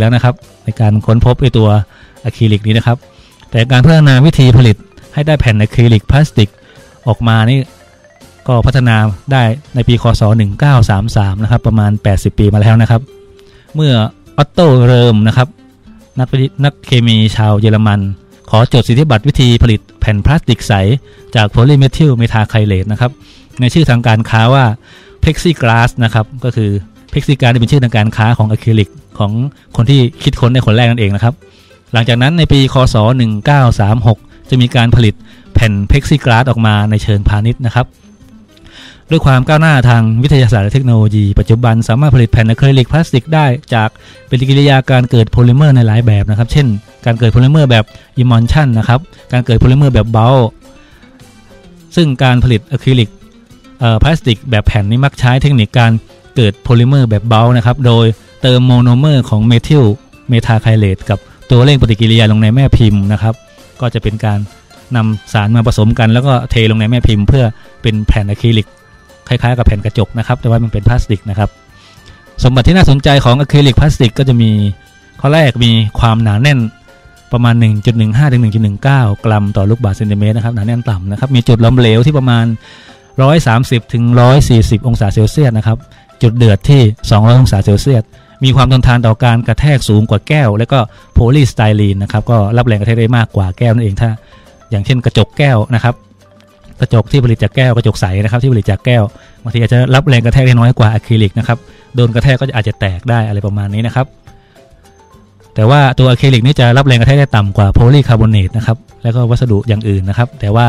แล้วนะครับในการค้นพบไอตัวอะคริลิกนี้นะครับ แต่การพัฒนาวิธีผลิตให้ได้แผ่นอะคริลิกพลาสติกออกมานี่ก็พัฒนาได้ในปีคศ 1933 นะครับ ประมาณ 80 ปีมาแล้วนะครับ เมื่อออตโตเริมนะครับ นักนักเคมีชาวเยอรมัน ขอจดสิทธิบัตรวิธีผลิตแผ่นพลาสติกใส จากโพลีเมทิลเมทาไคเลตนะครับ ในชื่อทางการค้าว่า plexiglass นะครับก็คือ plexiglass เป็นชื่อทางการค้าของอะคริลิกของคนที่คิดค้นในคนแรกนั่นเองนะครับ หลังจากนั้นในปีคศ 1936 จะมีการผลิตแผ่น plexiglass ออกมาในเชิงพาณิชย์นะครับด้วยความก้าวหน้าทางวิทยาศาสตร์และเทคโนโลยี ปัจจุบันสามารถผลิตแผ่นอะคริลิกพลาสติกได้จากปฏิกิริยาการเกิดโพลิเมอร์ในหลายแบบนะครับ เช่น การเกิดโพลิเมอร์แบบอิมอนชันนะครับ การเกิดโพลิเมอร์แบบเบลซึ่งการผลิตอะคริลิกพลาสติกแบบแผ่นนี้มักใช้เทคนิคการ เกิดโพลิเมอร์แบบเบลนะครับ โดยเติมโมโนเมอร์ของเมทิลเมทาไคเลตกับตัวเร่งปฏิกิริยาลงในแม่พิมพ์นะครับ ก็จะเป็นการนำสารมาผสมกัน แล้วก็เทลงในแม่พิมพ์เพื่อเป็นแผ่นอะคริลิกคล้ายๆ กับแผ่นกระจกนะครับ แต่ว่ามันเป็นพลาสติกนะครับ สมบัติที่น่าสนใจของอะคริลิกพลาสติกก็จะมีข้อแรกมีความหนาแน่นประมาณ 1.15ถึง1.19 กรัมต่อลูกบาศก์เซนติเมตรนะครับหนาแน่นต่ำนะครับ มีจุดล้มเหลวที่ประมาณ 130ถึง140 องศาเซลเซียสนะครับ จุดเดือดที่ 200 องศาเซลเซียส มีความทนทานต่อการกระแทกสูงกว่าแก้ว และก็โพลีสไตรีนนะครับ ก็รับแรงกระแทกได้มากกว่าแก้วนั่นเองถ้า อย่างเช่นกระจกแก้วนะครับ กระจกที่ผลิตจากแก้ว กระจกใสนะครับ ที่ผลิตจากแก้ว บางทีอาจจะรับแรงกระแทกได้น้อยกว่าอะคริลิกนะครับ โดนกระแทกก็อาจจะแตกได้อะไรประมาณนี้นะครับ แต่ว่าตัวอะคริลิกนี่จะรับแรงกระแทกได้ต่ำกว่าโพลีคาร์บอเนตนะครับ แล้วก็วัสดุอย่างอื่นนะครับ แต่ว่า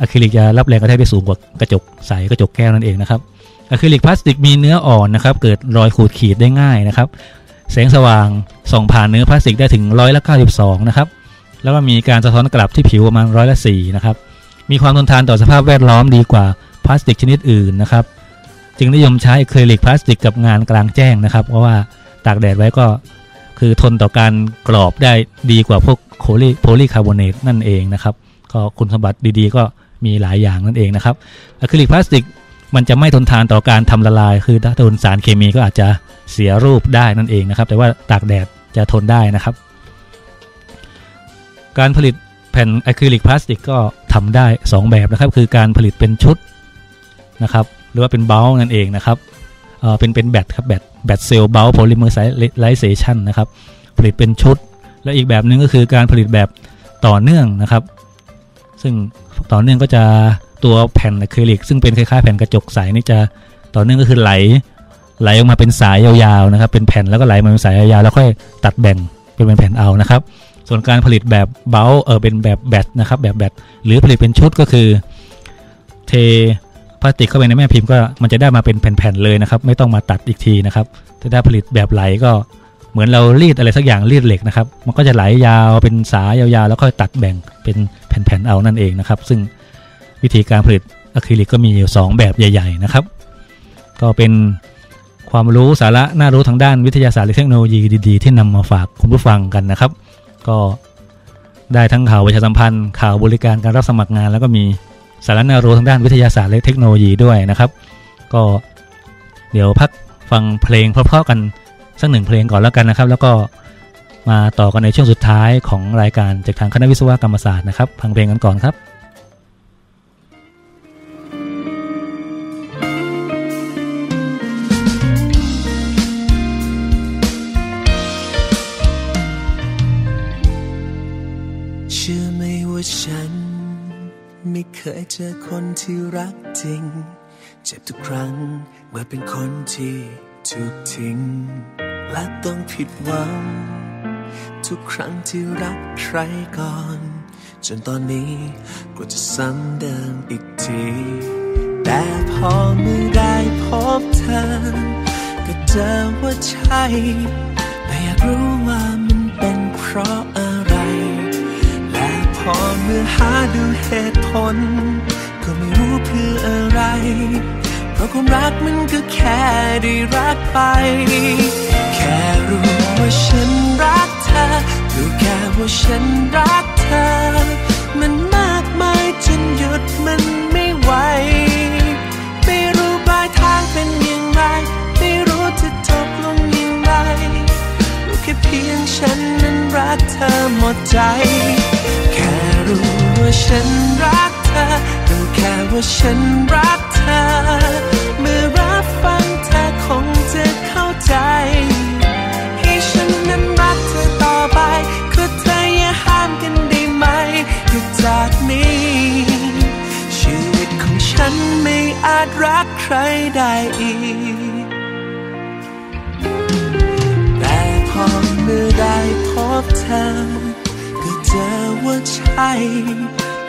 อะคริลิกจะรับแรงกระแทกได้สูงกว่ากระจกใส กระจกแก้วนั่นเองนะครับ อะคริลิกพลาสติกมีเนื้ออ่อนนะครับ เกิดรอยขูดขีดได้ง่ายนะครับ แสงสว่างส่องผ่านเนื้อพลาสติกได้ถึงร้อยละ92 นะครับ แล้วก็มีการสะท้อนกลับที่ผิวประมาณร้อยละ4นะครับ มีความทนทานต่อสภาพแวดล้อมดีกว่าพลาสติกชนิดอื่นนะครับ จึงนิยมใช้อะคริลิกพลาสติกกับงานกลางแจ้งนะครับ เพราะว่าตากแดดไว้ก็คือทนต่อการกรอบได้ดีกว่าพวกโพลีโพลีคาร์บอเนตนั่นเองนะครับ ก็คุณสมบัติดีๆ ก็มีหลายอย่างนั่นเองนะครับอะคริลิกพลาสติก มันจะไม่ทนทานต่อการทำละลาย คือถ้าโดนสารเคมีก็อาจจะเสียรูปได้นั่นเองนะครับ แต่ว่าตากแดดจะทนได้นะครับ การผลิตแผ่นอะคริลิกพลาสติกก็ทำได้ 2 แบบนะครับ คือการผลิตเป็นชุดนะครับ หรือว่าเป็นเบลนั่นเองนะครับเออเป็นเป็นแบตครับแบตแบตเซลล์เบลโพลิเมอร์ไลเซชันนะครับ ผลิตเป็นชุด และอีกแบบหนึ่งก็คือการผลิตแบบต่อเนื่องนะครับ ซึ่งต่อเนื่องก็จะ ตัวแผ่นอะคริลิก ซึ่งเป็นคล้ายๆแผ่นกระจกใสนี่จะต่อเนื่องก็คือไหล ไหลออกมาเป็นสายยาวๆนะครับ เป็นแผ่นแล้วก็ไหลมาเป็นสายยาวๆแล้วค่อยตัดแบ่งเป็นแผ่นเอานะครับ ส่วนการผลิตแบบเบลเออเป็นแบบแบตนะครับ แบบแบตหรือผลิตเป็นชุดก็คือ เทพลาสติกเข้าไปในแม่พิมพ์ก็มันจะได้มาเป็นแผ่นๆเลยนะครับ ไม่ต้องมาตัดอีกทีนะครับถ้าได้ผลิตแบบไหลก็เหมือนเรารีดอะไรสักอย่างรีดเหล็กนะครับ มันก็จะไหลยาวเป็นสายยาวๆ แล้วค่อยตัดแบ่งเป็นแผ่นๆเอานั่นเองนะครับ ซึ่ง วิธีการผลิตอะคริลิกก็มีอยู่ 2 แบบใหญ่ ๆ นะครับ ก็เป็นความรู้สาระน่ารู้ทางด้านวิทยาศาสตร์และเทคโนโลยีดีๆ ที่นำมาฝากคุณผู้ฟังกันนะครับ ก็ได้ทั้งข่าวประชาสัมพันธ์ ข่าวบริการการรับสมัครงาน แล้วก็มีสาระน่ารู้ทางด้านวิทยาศาสตร์และเทคโนโลยีด้วยนะครับ ก็เดี๋ยวพักฟังเพลงเพราะๆกันสักหนึ่งเพลงก่อนแล้วกันนะครับ แล้วก็มาต่อกันในช่วงสุดท้ายของรายการจากทางคณะวิศวกรรมศาสตร์นะครับฟังเพลงกันก่อนครับ ที่รักจริง เจ็บทุกครั้งเมื่อเป็นคนที่ถูกทิ้ง และต้องผิดหวัง ทุกครั้งที่รักใครก่อน จนตอนนี้กลัวจะซ้ำเดิมอีกที แต่พอเมื่อได้พบเธอ ก็เจอว่าใช่แต่อยากรู้ว่ามันเป็นเพราะอะไร และพอเมื่อหาดูเหตุผล รู้เพื่ออะไร เพราะความรักมันก็แค่ได้รักไป แค่รู้ว่าฉันรักเธอรู้แค่ว่าฉันรักเธอ มันมากมายจนหยุดมันไม่ไหว ไม่รู้ปลายทางเป็นอย่างไร ไม่รู้จะจบลงอย่างไร รู้แค่เพียงฉันนั้นรักเธอหมดใจ แค่รู้ว่าฉัน ว่าฉันรักเธอ เมื่อรับฟังเธอคงจะเข้าใจ ให้ฉันนั้นรักเธอต่อไป คือเธออย่าห้ามกันได้ไหมหยุดจากนี้ ชีวิตของฉันไม่อาจรักใครได้อีก แต่พอเมื่อได้พบเธอก็เจอว่าใช่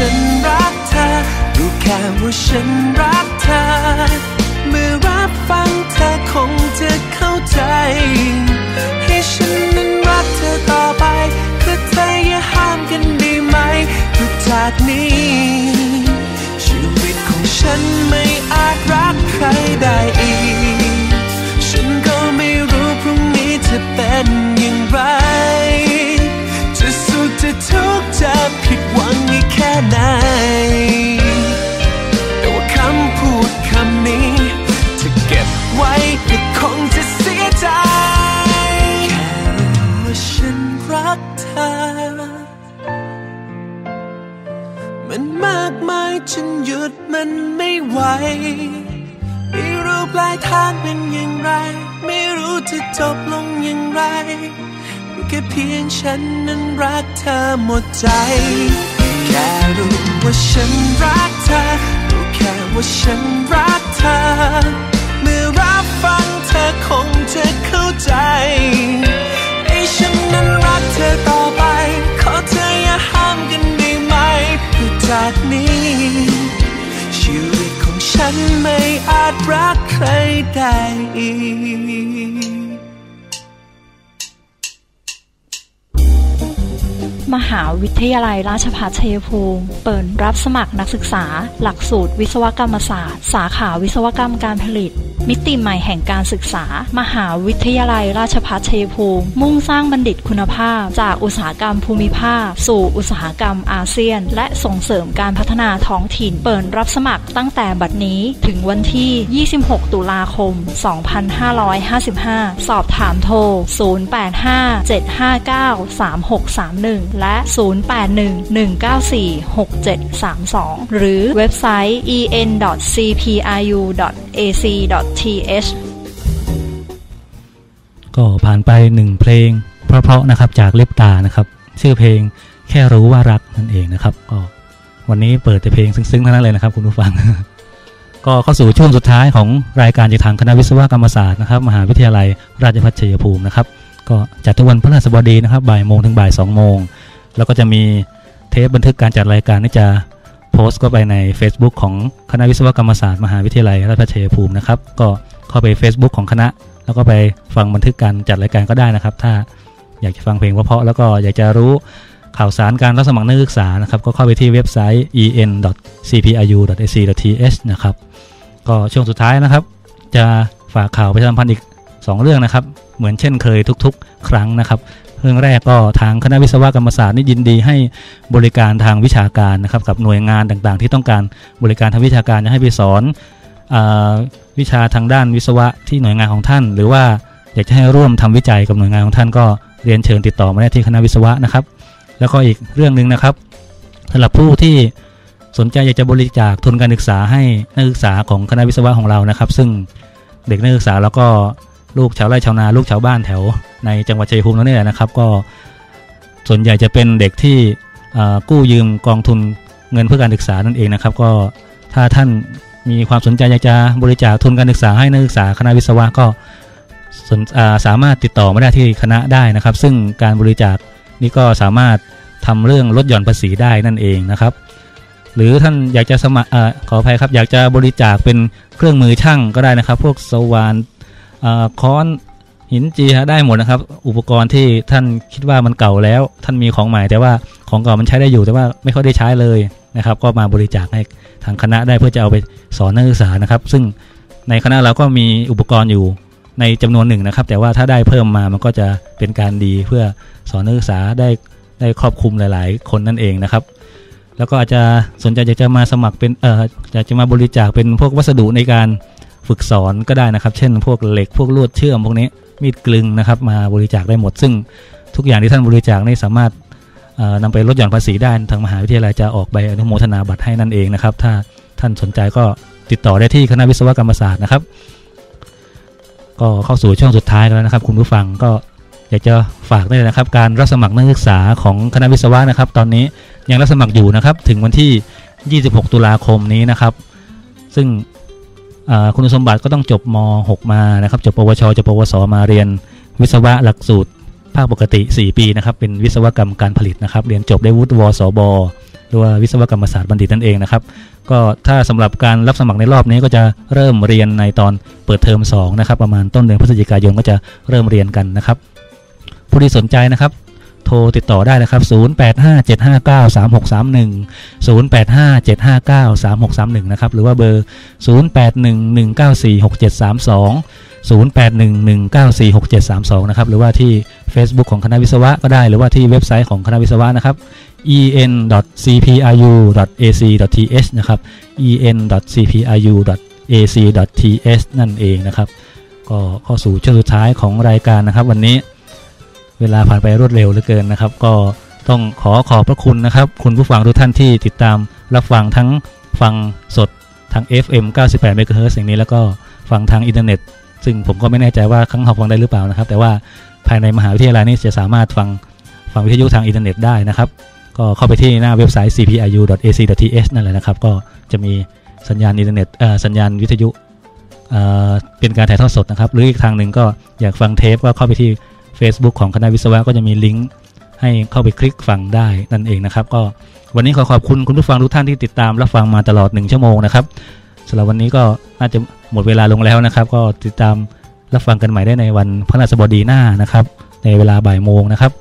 ฉันรักเธอ รู้แค่ว่าฉันรักเธอ เมื่อรับฟังเธอคงจะเข้าใจ ให้ฉันนั้นรักเธอต่อไปคือเธออย่าห้ามกันได้ไหมคือจากนี้ ชีวิตของฉันไม่อาจรักใครได้อีก ไหน แต่ว่าคำพูดคำนี้จะเก็บไว้ก็คงจะเสียใจ แค่รู้ว่าฉันรักเธอ มันมากมายจนหยุดมันไม่ไหว ไม่รู้ปลายทางเป็นอย่างไร ไม่รู้จะจบลงอย่างไรรู้แค่เพียงฉันนั้นรักเธอหมดใจ ค่รู้ว่าฉันรักเธอ รู้แค่ว่าฉันรักเธอ เมื่อรับฟังเธอคงจะเข้าใจให้ฉันนั้นรักเธอต่อไป ขอเธออย่าห้ามกันได้ไหมเพื่อจากนี้ ชีวิตของฉันไม่อาจรักใครได้อีก มหาวิทยาลัยราชภัฏชัยภูมิ เปิดรับสมัครนักศึกษา หลักสูตรวิศวกรรมศาสตร์ สาขาวิศวกรรมการผลิต มิติใหม่แห่งการศึกษา มหาวิทยาลัยราชภัฏชัยภูมิ มุ่งสร้างบัณฑิตคุณภาพ จากอุตสาหกรรมภูมิภาค สู่อุตสาหกรรมอาเซียน และส่งเสริมการพัฒนาท้องถิ่น เปิดรับสมัครตั้งแต่บัดนี้ถึงวันที่ 26 ตุลาคม 2555 สอบถามโทร 0857593631และ 0811946732 หรือเว็บไซต์ en.cpru.ac.th ก็ผ่านไปหนึ่งเพลง เพราะๆนะครับจากลิปตานะครับ ชื่อเพลงแค่รู้ว่ารักนั่นเองนะครับ ก็วันนี้เปิดแต่เพลงซึ้งๆเทั้งนั้นเลยนะครับ คุณผู้ฟัง ก็เข้าสู่ช่วงสุดท้ายของรายการจากทางคณะวิศวกรรมศาสตร์นะครับ มหาวิทยาลัยราชภัฏชัยภูมินะครับ ก็จัดทุกวันพฤหัสบดีนะครับบ่ายโมงถึงบ่ายสองโมง แล้วก็จะมีเทปบันทึกการจัดรายการที่จะโพสต์ก็ไปใน Facebook ของคณะวิศวกรรมศาสตร์มหาวิทยาลัยราชภัฏชัยภูมินะครับ ก็เข้าไป Facebook ของคณะ แล้วก็ไปฟังบันทึกการจัดรายการก็ได้นะครับ ถ้าอยากจะฟังเพลงเพราะๆแล้วก็อยากจะรู้ข่าวสารการรับสมัครนักศึกษานะครับ ก็เข้าไปที่เว็บไซต์ en.cpru.ac.th นะครับ ก็ช่วงสุดท้ายนะครับ จะฝากข่าวประชาสัมพันธ์อีก 2 เรื่องนะครับ เหมือนเช่นเคยทุกๆ ครั้งนะครับ เรื่องแรกก็ทางคณะวิศวกรรมศาสตร์นี่ยินดีให้บริการทางวิชาการนะครับกับหน่วยงานต่างๆ ที่ต้องการบริการทางวิชาการจะให้ไปสอนอวิชาทางด้านวิศวะที่หน่วยงานของท่าน หรือว่าอยากจะให้ร่วมทำวิจัยกับหน่วยงานของท่านก็เรียนเชิญติดต่อมาได้ที่คณะวิศวะนะครับ แล้วก็อีกเรื่องหนึ่งนะครับสำหรับผู้ที่สนใจอยากจะบริจาคทุนการศึกษาให้นักศึกษาของคณะวิศวะของเรานะครับ ซึ่งเด็กนักศึกษาแล้วก็ ลูกชาวไร่ชาวนาลูกชาวบ้านแถวในจังหวัดชัยภูมินั่นแหละนะครับ ก็ส่วนใหญ่จะเป็นเด็กที่กู้ยืมกองทุนเงินเพื่อการศึกษานั่นเองนะครับ ก็ถ้าท่านมีความสนใจอยากจะบริจาคทุนการศึกษาให้นักศึกษาคณะวิศวะก็สาสามารถติดต่อมาได้ที่คณะได้นะครับ ซึ่งการบริจาคนี่ก็สามารถทำเรื่องลดหย่อนภาษีได้นั่นเองนะครับ หรือท่านอยากจะสมัครขออภัยครับ อยากจะบริจาคเป็นเครื่องมือช่างก็ได้นะครับ พวกสว่าน ค้อนหินจีฮะได้หมดนะครับ อุปกรณ์ที่ท่านคิดว่ามันเก่าแล้ว ท่านมีของใหม่แต่ว่าของเก่ามันใช้ได้อยู่แต่ว่าไม่ค่อยได้ใช้เลยนะครับ ก็มาบริจาคให้ทางคณะได้เพื่อจะเอาไปสอนนักศึกษานะครับ ซึ่งในคณะเราก็มีอุปกรณ์อยู่ในจำนวนหนึ่งนะครับ แต่ว่าถ้าได้เพิ่มมามันก็จะเป็นการดีเพื่อสอนนักศึกษาได้ได้ครอบคลุมหลาย ๆ คนนั่นเองนะครับ แล้วก็อาจจะสนใจอยากจะมาสมัครเป็นเอออยากจะมาบริจาคเป็นพวกวัสดุในการ ฝึกสอนก็ได้นะครับ เช่น พวกเหล็กพวกลวดเชื่อมพวกนี้มีดกลึงนะครับมาบริจาคได้หมด ซึ่งทุกอย่างที่ท่านบริจาคนี่สามารถนำไปลดหย่อนภาษีได้ทางมหาวิทยาลัยจะออกใบอนุโมทนาบัตรให้นั่นเองนะครับ ถ้าท่านสนใจก็ติดต่อได้ที่คณะวิศวกรรมศาสตร์นะครับ ก็เข้าสู่ช่วงสุดท้ายแล้วนะครับ คุณผู้ฟังก็อยากจะฝากได้เลยนะครับ การรับสมัครนักศึกษาของคณะวิศวะนะครับ ตอนนี้ยังรับสมัครอยู่นะครับ ถึงวันที่ 26 ตุลาคมนี้นะครับ ซึ่ง คุณสมบัติก็ต้องจบม .6 มานะครับ จบปวช จบปวส มาเรียนวิศวะหลักสูตร ภาคปกติ 4 ปีนะครับ เป็นวิศวกรรมการผลิตนะครับ เรียนจบได้วุฒิวสบหรือว่าวิศวกรรมศาสตร์บัณฑิตนั่นเองนะครับ ก็ถ้าสำหรับการรับสมัครในรอบนี้ก็จะเริ่มเรียนในตอนเปิดเทอม2นะครับ ประมาณต้นเดือนพฤศจิกายนก็จะเริ่มเรียนกันนะครับ ผู้ที่สนใจนะครับ โทรติดต่อได้นะครับ 0857593631 0857593631 นะครับ หรือว่าเบอร์ 0811946732 0811946732 นะครับ หรือว่าที่ Facebook ของคณะวิศวะก็ได้ หรือว่าที่เว็บไซต์ของคณะวิศวะนะครับ en.cpru.ac.th นะครับ en.cpru.ac.th นั่นเองนะครับ ก็เข้าสู่ช่วงสุดท้ายของรายการนะครับ วันนี้ เวลาผ่านไปรวดเร็วเหลือเกินนะครับ ก็ต้องขอขอบพระคุณนะครับ คุณผู้ฟังทุกท่านที่ติดตามรับฟังทั้งฟังสดทาง FM 98 MHz อย่างนี้แล้วก็ฟังทางอินเทอร์เน็ต ซึ่งผมก็ไม่แน่ใจว่าครั้งหอกฟังได้หรือเปล่านะครับ แต่ว่าภายในมหาวิทยาลัยนี้จะสามารถฟังฟังวิทยุทางอินเทอร์เน็ตได้นะครับ ก็เข้าไปที่หน้าเว็บไซต์ cpiu.ac.th นั่นแหละนะครับ ก็จะมีสัญญาณอินเทอร์เน็ตสัญญาณวิทยุเป็นการถ่ายทอดสดนะครับ หรืออีกทางหนึ่งก็อยากฟังเทปก็เข้าไปที่ Facebook ของคณะวิศวะก็จะมีลิงก์ให้เข้าไปคลิกฟังได้นั่นเองนะครับ ก็วันนี้ขอขอบคุณคุณผู้ฟังทุกท่านที่ติดตามรับฟังมาตลอด 1 ชั่วโมงนะครับสำหรับวันนี้ก็น่าจะหมดเวลาลงแล้วนะครับ ก็ติดตามรับฟังกันใหม่ได้ในวันพฤหัสบดีหน้านะครับ ในเวลาบ่ายโมงนะครับ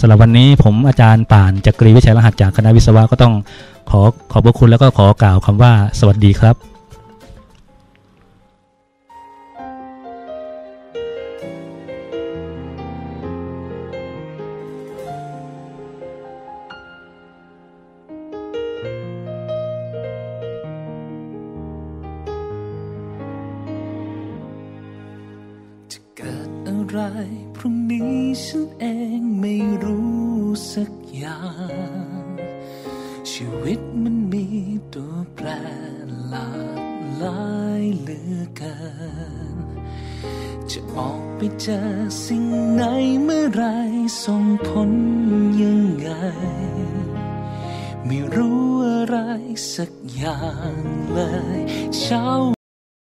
สำหรับวันนี้ผมอาจารย์ป่านจักรีวิชัยรหัสจากคณะวิศวะก็ต้องขอขอบพระคุณแล้วก็ขอกล่าวคำว่าสวัสดีครับ ฉันเองไม่รู้สักอย่าง ชีวิตมันมีตัวแปรหลากหลายเหลือเกิน จะออกไปเจอสิ่งไหนเมื่อไรส่งผลยังไง ไม่รู้อะไรสักอย่างเลยเช้า